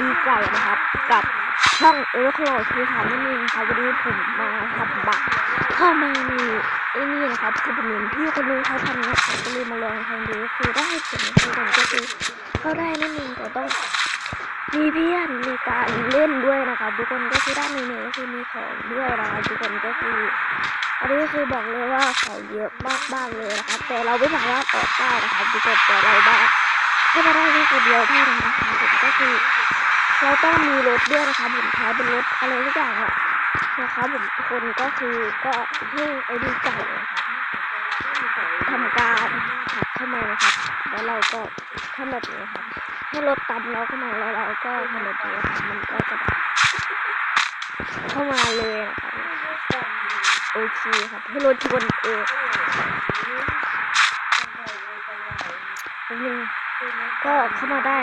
ดีไก่นะครับ กับช่องเออร์โคลคือถามนั่นเองครับวันนี้ผมมาทำบัตรเข้ามาในไอ้นี่นะครับคือผมเห็นพี่คนนึงเขาทำนะผมก็เลยมาลองทำดูคือได้ผลคือผมก็คือเขาได้นั่นเองแต่ต้องมีเพื่อนมีการเล่นด้วยนะครับทุกคนก็คือด้านในเนี่ยก็คือมีของด้วยนะครับทุกคนก็คืออันนี้ก็คือบอกเลยว่าของเยอะมากๆเลยนะครับ แต่เราไม่สามารถออกได้นะครับทุกคนแต่เราได้ให้มาได้แค่คนเดียวเท่านั้นนะ คือเราต้องมีรถด้วยนะครับผมใช้เป็นรถอะไรทุกอย่างอะนะครับผมคนก็คือก็ให้ไอ้ดีไก่นะครับทำการขับเข้ามานะครับ แล้วเราก็ทำแบบนี้ครับให้รถตามเราเข้ามาแล้วเราก็ทำแบบนี้ครับมันก็จะเข้ามาเลยนะครับโอเคครับให้รถชนเองนิดนึงก็เข้ามาได้